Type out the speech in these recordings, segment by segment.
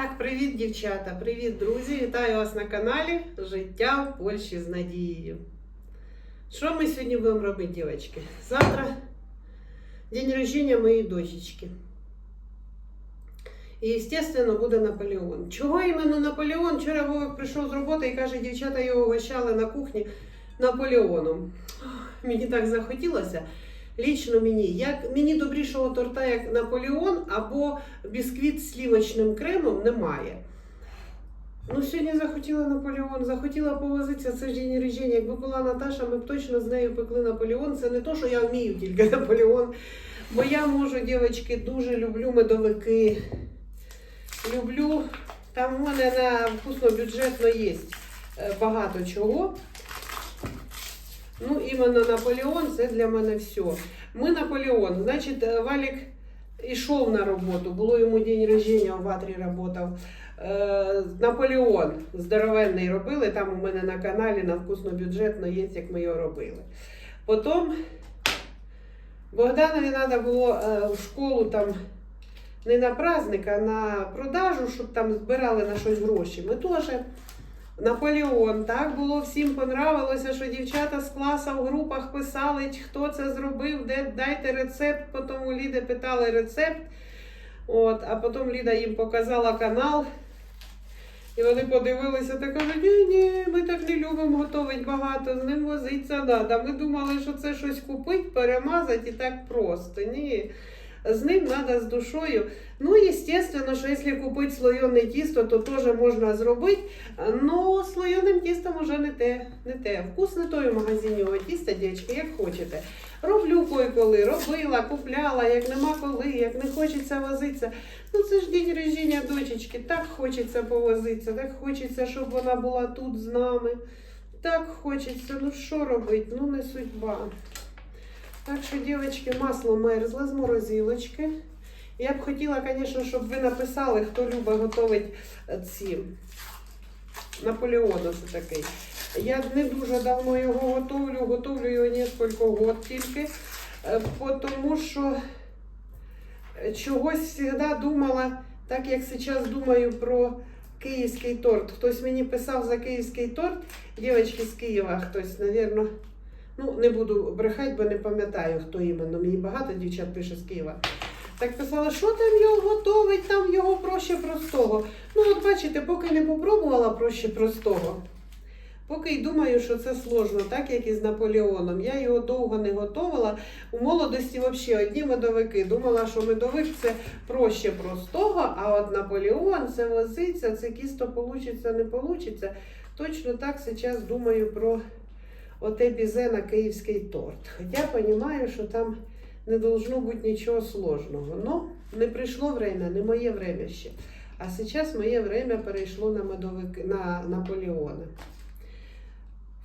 Так, привіт, дівчата, привіт, друзі! Вітаю вас на каналі Життя в Польщі з Надією. Що ми сьогодні будемо робити, дівчатки? Завтра день рождения моєї дочечки. І, звісно, буде Наполеон. Чого іменно Наполеон? Вчора Вовик прийшов з роботи і каже, дівчата його угощали на кухні Наполеоном. Ох, Мені так захотілося. Лічно мені, як мені добрішого торта, як Наполеон, або бісквіт з слівочним кремом немає. Ну, сьогодні захотіла Наполеон, захотіла повозитися, це ж день рождення. Якби була Наташа, ми б точно з нею пекли Наполеон. Це не то, що я вмію тільки Наполеон. Бо я можу, дівчатки, дуже люблю медовики. Люблю. Там у мене на вкусно бюджетно є е, багато чого. Ну, іменно Наполеон це для мене все. Ми Наполеон. Значить, е, Валік йшов на роботу, було йому день рождення, в Ватрі працював. Е, Наполеон здоровенний робили. Там у мене на каналі на вкусно бюджетно є, як ми його робили. Потім Богданові треба було е, в школу там не на праздник, а на продажу, щоб там збирали на щось гроші. Ми теж Наполеон. Так було всім понравилося, що дівчата з класу в групах писали, хто це зробив, де дайте рецепт. Потім у Ліди питали рецепт. От, а потім Ліда їм показала канал. І вони подивилися та кажуть, ні, ні, ми так не любимо готувати багато, з ним возитися треба. Ми думали, що це щось купити, перемазати і так просто. Ні. З ним треба з душою. Ну, звісно, що якщо купити слоєне тісто, то теж можна зробити. Ну, слоєним тістом вже не те. не те. Вкус не той у магазині тіста, дівчатки, як хочете. Роблю кой-коли, робила, купляла, як нема коли, як не хочеться возитися. Ну це ж день рождення дочечки, так хочеться повозитися, так хочеться, щоб вона була тут з нами. Так хочеться, ну що робити, ну не судьба. Так що, дівчатки, масло мерзло з морозилочки. Я б хотіла, звісно, щоб ви написали, хто любить готувати ці Наполеон це такий. Я не дуже давно його готовлю, готовлю його несколько год тільки, е, тому що е, чогось завжди думала, так як зараз думаю про київський торт. Хтось мені писав за київський торт, дівчатки з Києва, хтось, мабуть, ну не буду брехати, бо не пам'ятаю, хто іменно. Мені багато дівчат пише з Києва. Так писала, що там його готовить, там його проще простого. Ну, от бачите, поки не попробувала проще простого. Поки й думаю, що це сложно, так як і з Наполеоном. Я його довго не готувала. У молодості взагалі одні медовики. Думала, що медовик це проще простого, а от Наполеон це возиться, це кісто получиться, не получиться. Точно так зараз думаю про оте бізе на київський торт. Хоча розумію, що там не должно бути нічого сложного. Но не прийшло время, не моє время ще. А зараз моє время перейшло на медовик, на Наполеони.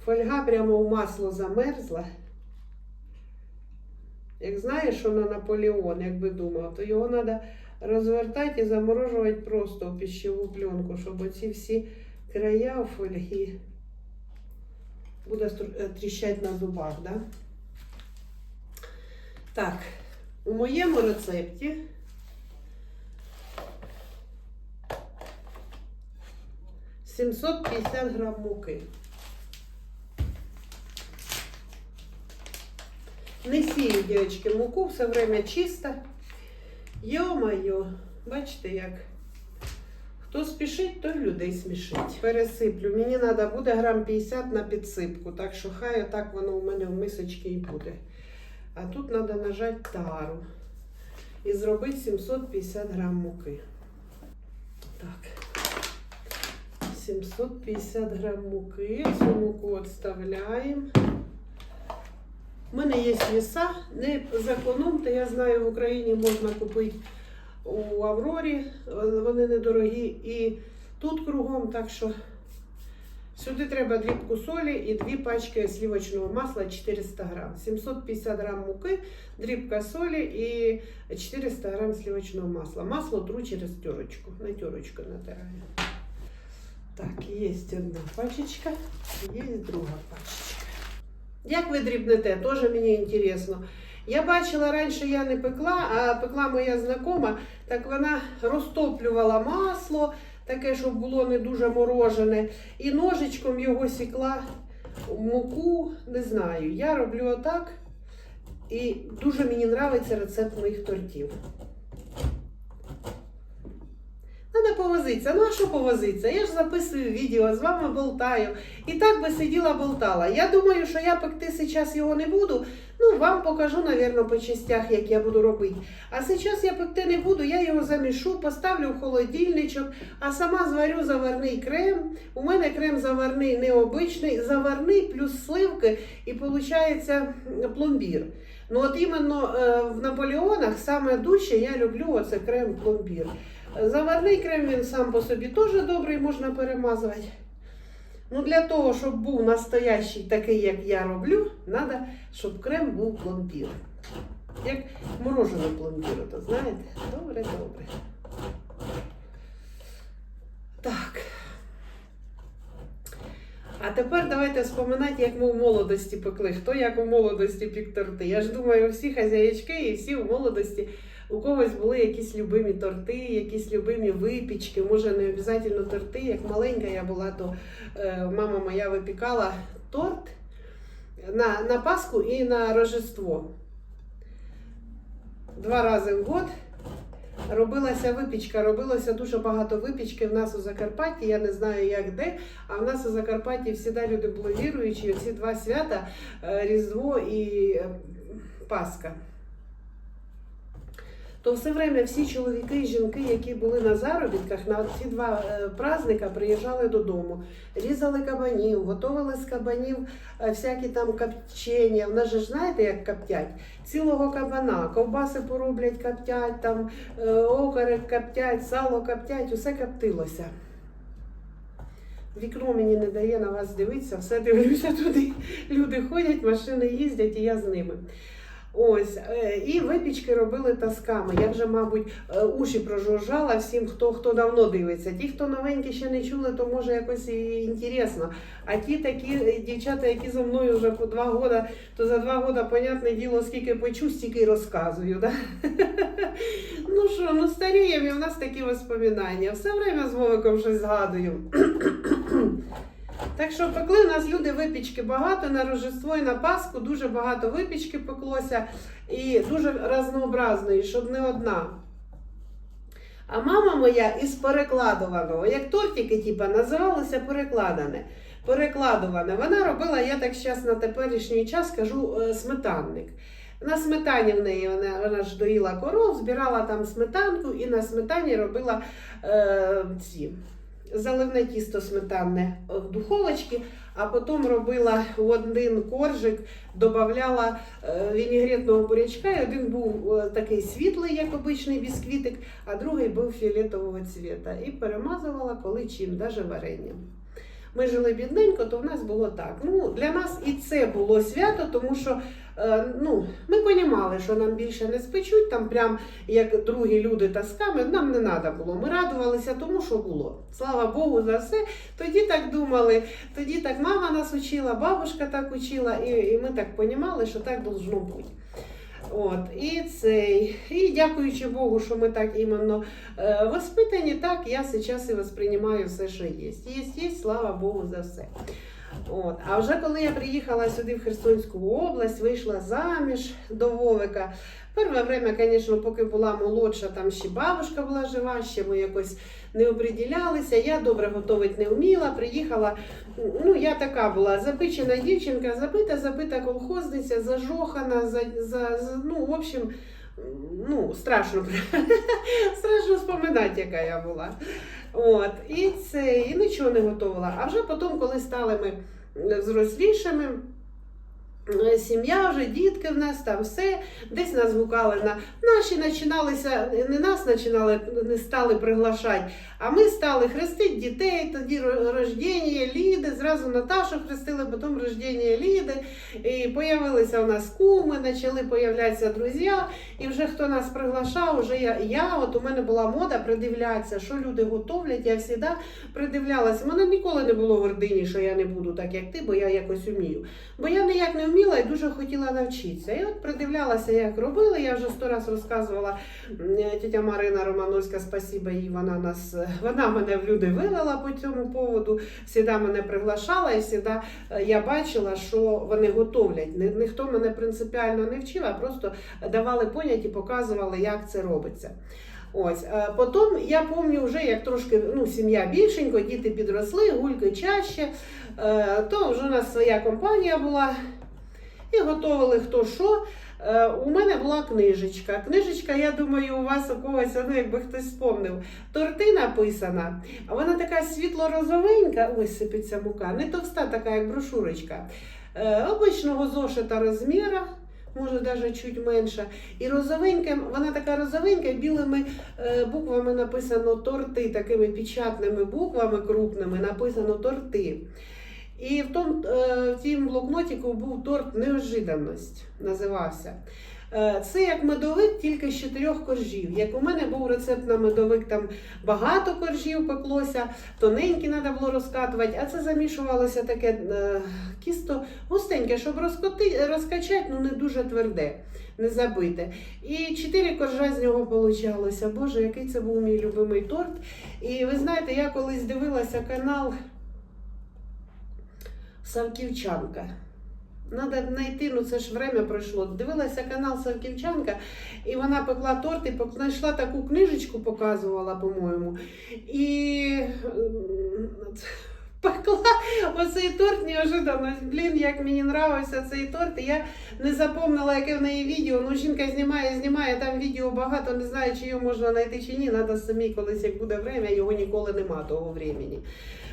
Фольга прямо в масло замерзла. Як знаєш, що на Наполеон, як би думав, то його треба розвертати і заморожувати просто в пищеву пленку, щоб оці всі края у фольги буде е, тріщати на зубах. Да? Так, у моєму рецепті сімсот п'ятдесят грам муки. Не сію, дівчатки, муку, все время чисто. Йо-майо, бачите як. Хто спішить, той людей смішить. Пересиплю. Мені треба буде грам 50 на підсипку, так що хай отак воно у мене в мисочці і буде. А тут треба нажати тару і зробити 750 грам муки. Так. 750 грам муки. Цю муку відставляємо. У мене є віса, не зекономте, я знаю, в Україні можна купити у Аврорі, вони недорогі. І тут кругом, так що сюди треба дрібку солі і дві пачки сливочного масла 400 грам. 750 грам муки, дрібка солі і 400 грам сливочного масла. Масло тру через терочку, на терочку натираю. Так, є одна пачечка, є друга пачечка. Як ви дрібнете, теж мені інтересно. Я бачила раніше, я не пекла, а пекла моя знакома, так вона розтоплювала масло, таке, щоб було не дуже морожене, і ножичком його сікла в муку. Не знаю. Я роблю отак. І дуже мені подобається рецепт моїх тортів. Надо повозитися. Ну а що повозитися? Я ж записую відео, з вами болтаю. І так би сиділа болтала. Я думаю, що я пекти зараз його не буду. Ну, вам покажу, навірно, по частях, як я буду робити. А зараз я пекти не буду, я його замішу, поставлю в холодильничок, а сама зварю заварний крем. У мене крем заварний необичний, заварний плюс сливки, і виходить пломбір. Ну от іменно е, в Наполеонах саме дужче я люблю оце крем пломбір. Заварний крем він сам по собі теж добрий, можна перемазувати. Ну, для того, щоб був настоящий такий, як я роблю, треба, щоб крем був пломбір. Як морожене пломбір, то знаєте? Добре, добре. Так. А тепер давайте вспоминати, як ми в молодості пекли. Хто як у молодості пік торти. Я ж думаю, всі хазяєчки і всі в молодості у когось були якісь любимі торти, якісь любимі випічки. Може, не обов'язково торти. Як маленька я була, то е, мама моя випікала торт на, на Пасху і на Рождество. Два рази в год робилася випічка, робилося дуже багато випічки в нас у Закарпатті. Я не знаю як де, а в нас у Закарпатті всі люди були віруючі. Ці два свята е, Різдво і е, Пасха. То все время всі чоловіки і жінки, які були на заробітках, на ці два е, праздника приїжджали додому, різали кабанів, готували з кабанів е, всякі там копчення. В нас знаєте, як коптять? Цілого кабана, ковбаси пороблять, коптять, там е, окорок коптять, сало коптять, усе коптилося. Вікно мені не дає на вас дивитися, все дивлюся туди. Люди ходять, машини їздять, і я з ними. Ось, е, і випічки робили тасками. Я вже, мабуть, е, уші прожужжала всім, хто хто давно дивиться. Ті, хто новенькі ще не чули, то може якось і інтересно. А ті такі е, дівчата, які зі мною вже по два роки, то за два роки, понятне діло, скільки почу, стільки й розказую. Да? Ну що, ну старіємо, і в нас такі воспоминання. Все время з Вовиком щось згадую. Так що пекли у нас люди випічки багато на Рождество і на Пасху дуже багато випічки пеклося і дуже разнообразної, щоб не одна. А мама моя із перекладуваного, як тортики, типа, називалося перекладане. Перекладуване. Вона робила, я так зараз на теперішній час кажу, е, сметанник. На сметані в неї вона, вона ж доїла коров, збирала там сметанку і на сметані робила е, ці заливне тісто сметанне в духовочці, а потім робила в один коржик, додавала е, вінігретного бурячка, і один був е, такий світлий, як обичний бісквітик, а другий був фіолетового цвіта. І перемазувала коли чим, навіть варенням. Ми жили бідненько, то в нас було так. Ну, Для нас і це було свято, тому що е, ну, ми розуміли, що нам більше не спечуть, там прям як другі люди тасками, нам не треба було. Ми радувалися тому, що було. Слава Богу, за все. Тоді так думали, тоді так мама нас учила, бабушка так учила, і, і ми так розуміли, що так должно бути. От, і цей, і дякуючи Богу, що ми так іменно е, воспитані, так я зараз і восприймаю все, що є. Є, є, слава Богу за все. От. А вже коли я приїхала сюди в Херсонську область, вийшла заміж до Вовика. Перше время, звісно, поки була молодша, там ще бабушка була жива, ще ми якось не оприділялися. Я добре готувати не вміла. Приїхала. Ну, я така була запичена дівчинка, забита, забита колхозниця, зажохана, за, за, за ну, в общем, ну, страшно. страшно споминати, яка я була. От, і це, і нічого не готувала. А вже потім, коли стали ми зрослішими, е, сім'я вже, дітки в нас там все, десь нас гукали на наші починалися, не нас починали, не стали приглашати, а ми стали хрестити дітей, тоді ро- рождення Ліди, зразу Наташу хрестили, потім рождення Ліди. І появилися у нас куми, почали появлятися друзі, і вже хто нас приглашав, вже я, я от у мене була мода придивлятися, що люди готовлять, я завжди придивлялася. У мене ніколи не було гордині, що я не буду так, як ти, бо я якось вмію. Бо я ніяк не вмію. Вміла і дуже хотіла навчитися. І от придивлялася, як робили. Я вже сто раз розказувала м, тетя Марина Романовська, спасіба їй. Вона нас вона мене в люди вивела по цьому поводу. Всіда мене приглашала, і всіда е, я бачила, що вони готовлять. Ні- Ніхто мене принципіально не вчив, а просто давали понять і показували, як це робиться. Ось, е, потім я пам'ятаю вже, як трошки ну, сім'я більшенько, діти підросли, гульки чаще, е, то вже у нас своя компанія була і готували хто що. Е, У мене була книжечка. Книжечка, я думаю, у вас у когось, ну якби хтось спомнив, торти написана, а вона така світло-розовенька, ось сипеться мука, не товста, така, як брошурочка. Е, Обичного зошита розміру, може навіть чуть менше. І розовенька, вона така розовенька, білими е, буквами написано торти, такими печатними буквами крупними написано торти. І в тому е, в цім блокнотику був торт Неожиданність називався. Е, Це як медовик, тільки з чотирьох коржів. Як у мене був рецепт на медовик, там багато коржів пеклося, тоненькі треба було розкатувати, а це замішувалося таке е, кісто густеньке, щоб розкоти, розкачати, ну не дуже тверде, не забите. І чотири коржа з нього получалося. Боже, який це був мій любимий торт. І ви знаєте, я колись дивилася канал Савківчанка. Надо знайти, ну це ж время пройшло. Дивилася канал Савківчанка, і вона пекла торт і знайшла таку книжечку, показувала, по-моєму. І пекла оцей торт неожиданно. Блін, як мені нравився цей торт. Я не запомнила, яке в неї відео. Ну, жінка знімає, знімає, там відео багато, не знаю, чи його можна знайти чи ні. Треба самі колись, як буде время, його ніколи нема того времени.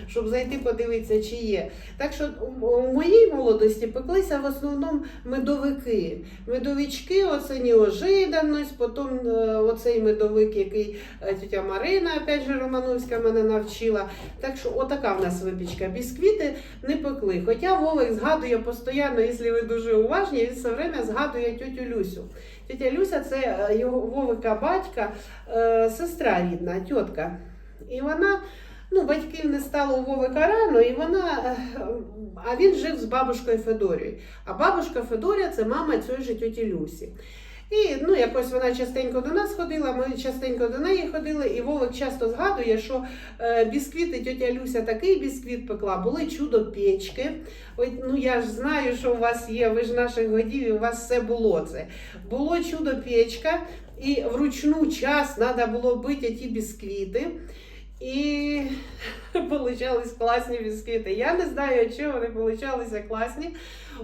Щоб зайти подивитися, чи є. Так що у- моїй молодості пеклися в основному медовики. Медовички, оце неожиданність, потім е, оцей медовик, який е, тетя Марина, опять же, Романовська мене навчила. Так що отака в нас випічка. Бісквіти не пекли. Хоча Вовик згадує постійно, якщо ви дуже уважні, він все время згадує тетю Люсю. Тетя Люся це е, його Вовика батька, е, сестра рідна, тітка. І вона. Ну, батьків не стало у Вовика рано, і вона, е, а він жив з бабушкою Федорією. А бабушка Федорія це мама цієї ж тьоті Люсі. І ну, якось вона частенько до нас ходила, ми частенько до неї ходили, і Вовик часто згадує, що е, бісквіти тьотя Люся такий бісквіт пекла, були чудо печки. Ой, ну я ж знаю, що у вас є, ви ж наших годів, і у вас все було це. Було чудо печка, і вручну час треба було бити ті бісквіти. І получались класні бісквіти. Я не знаю, чого вони получалися класні.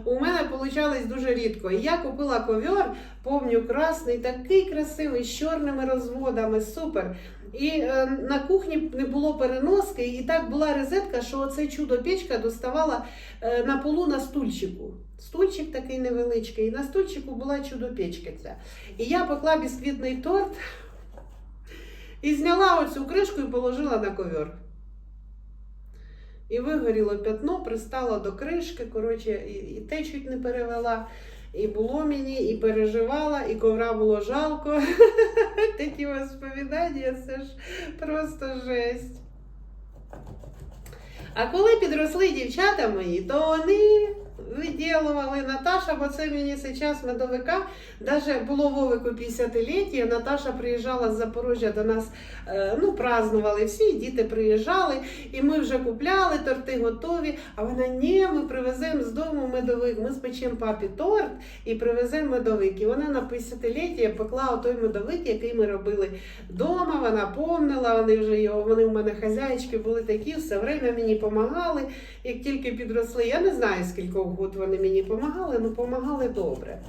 У мене получались дуже рідко. Я купила ковер, помню, красний, такий красивий, з чорними розводами, супер. І е, на кухні не було переноски, і так була розетка, що оце чудо печка доставала е, на полу на стульчику. Стульчик такий невеличкий, і на стульчику була чудо печка ця. І я пекла бісквітний торт. І зняла оцю кришку і положила на ковер. І вигоріло п'ятно, пристало до кришки, коротше, і, і те чуть не перевела. І було мені, і переживала, і ковра було жалко. Такі розповідання, це ж просто жесть. А коли підросли дівчата мої, то вони виділували Наташа, бо це мені зараз медовика. Даже було Вовику 50-ліття, Наташа приїжджала з Запорожжя до нас, е, ну, празднували всі, діти приїжджали, і ми вже купляли, торти готові. А вона, ні, ми привеземо з дому медовик, ми спечемо папі торт і привеземо медовик. І вона на 50-ліття пекла отой медовик, який ми робили вдома. Вона помнила, вони вже його, вони в мене хазяїчки були такі, все время мені допомагали. Як тільки підросли, я не знаю, скільки год вони мені допомагали, але допомагали добре.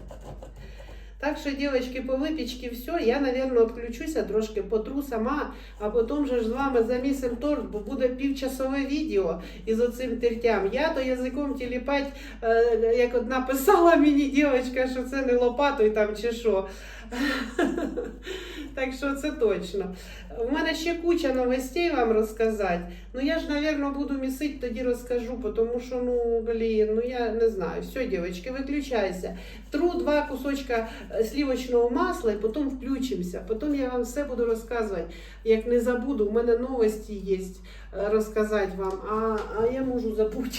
Так що, дівчатки, по випічці все, я, мабуть, відключуся трошки, потру сама, а потім же ж з вами замісим торт, бо буде півчасове відео із оцим тертям. Я то язиком тіліпать, е, як одна писала мені дівчинка, що це не лопатою там чи що. Так що це точно. У мене ще куча новостей вам розказати. Ну я ж, мабуть, буду місити, тоді розкажу, тому що, ну, блін, ну я не знаю. Все, дівчатки, виключайся. Тру два кусочка е, сливочного масла і потім включимося. Потім я вам все буду розказувати. Як не забуду, у мене новості є е, розказати вам, а, а я можу забути.